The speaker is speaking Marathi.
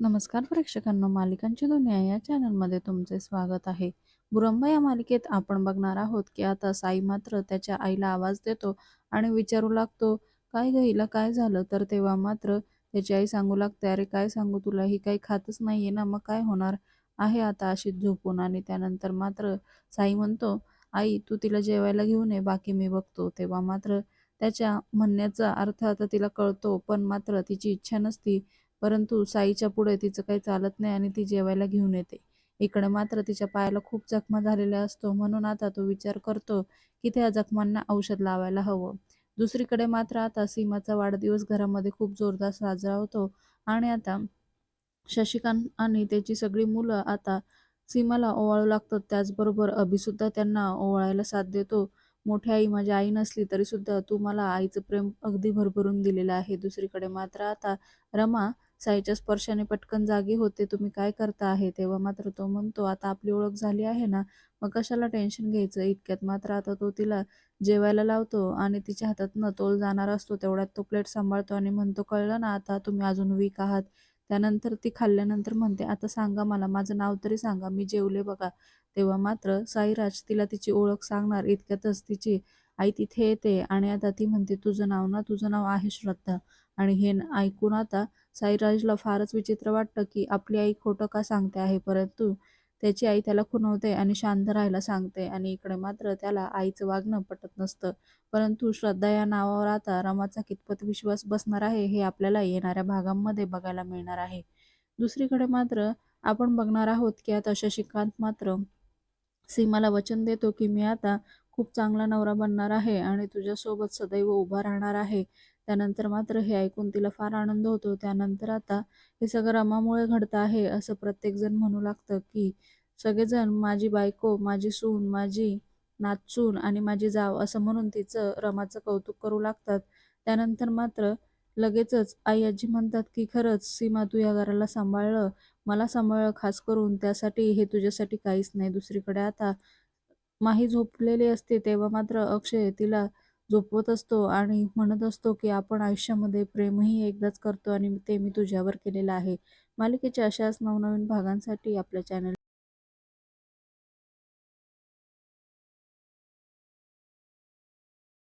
नमस्कार प्रेक्षकांनो मालिकांची दुनिया या चॅनलमध्ये तुमचे स्वागत आहे. बुरंबा या मालिकेत आपण बघणार आहोत की आता साई मात्र त्याच्या आईला आवाज देतो आणि विचारू लागतो काय गईला काय झालं? तर तेव्हा मात्र त्याची आई सांगू लागते अरे काय सांगू तुला? ही काही खातच नाहीये ना मग काय होणार? आहे आता अशीच झोपून. आणि त्यानंतर मात्र साई म्हणतो आई तू तिला जेवायला घेऊन ये बाकी मी बघतो. तेव्हा मात्र त्याच्या म्हणण्याचा अर्थ आता तिला कळतो पण मात्र तिची इच्छा नसती परंतु साईच्या पुढे तिचं काही चालत नाही आणि ती जेवायला घेऊन येते. इकडे मात्र तिच्या पायाला खूप जखमा झालेल्या असतो. म्हणून आता तो विचार करतो की त्या जखमांना औषध लावायला हवं. दुसरीकडे मात्र आता सीमाचा वाढदिवस घरामध्ये खूप जोरदार साजरा होतो आणि आता शशिकांत आणि त्याची सगळी मुलं आता सीमाला ओवाळू लागतात. त्याचबरोबर अभिसुद्धा त्यांना ओवाळायला साथ देतो. मोठी आई माझी आई नसली तरी सुद्धा तू मला आईचं प्रेम अगदी भरभरून दिलेलं आहे. दुसरीकडे मात्र आता रमा साईच्या स्पर्शाने पटकन जागी होते तुम्ही काय करता आहे? तेव्हा मात्र तो म्हणतो आता आपली ओळख झाली आहे ना मग कशाला टेन्शन घ्यायचं? इतक्यात मात्र आता तो तिला जेवायला लावतो आणि तिच्या हातातनं तोल जाणार असतो तेवढ्यात तो प्लेट सांभाळतो आणि म्हणतो कळलं ना आता तुम्ही अजून वीक आहात. त्यानंतर ती खाल्ल्यानंतर म्हणते आता सांगा मला माझं नाव तरी सांगा मी जेवले बघा. तेव्हा मात्र साईराज तिला तिची ओळख सांगणार इतक्यातच तिची आई तिथे येते आणि आता ती म्हणते तुझं नाव ना तुझं नाव आहे श्रद्धा. आणि हे ऐकून आता साईराजला फारच विचित्र वाटतं की आपली आई खोटं का सांगते आहे परंतु त्याची आई त्याला खुनवते आणि शांत राहायला सांगते आणि इकडे मात्र त्याला आईचं वागणं पटत नसतं. परंतु श्रद्धा या नावावर आता रमाचा कितपत विश्वास बसणार आहे हे आपल्याला येणाऱ्या भागांमध्ये बघायला मिळणार आहे. दुसरीकडे मात्र आपण बघणार आहोत की आता शशिकांत मात्र सीमाला वचन देतो की मी आता खूप चांगला नवरा बनणार आहे आणि तुझ्यासोबत सदैव उभा राहणार आहे. त्यानंतर मात्र हे ऐकून तिला फार आनंद होतो. त्यानंतर आता हे सगळं रमामुळे घडतं आहे असं प्रत्येकजण म्हणू लागतं की सगळेजण माझी बायको माझी सून माझी नाचून आणि माझी जाव असं म्हणून तिचं रमाचं कौतुक करू लागतात. त्यानंतर मात्र लगेचच आई आजी म्हणतात की खरंच सीमा तू या घराला सांभाळलं. मला सांभाळलं खास करून. त्यासाठी हे तुझ्यासाठी काहीच नाही. दुसरीकडे आता माही झोपलेली असते तेव्हा मात्र अक्षय तिला झोपवत असतो आणि म्हणत असतो की आपण आयुष्यामध्ये प्रेमही एकदाच करतो आणि ते मी तुझ्यावर केलेलं आहे. मालिकेच्या अशाच नवनवीन भागांसाठी आपल्या चॅनल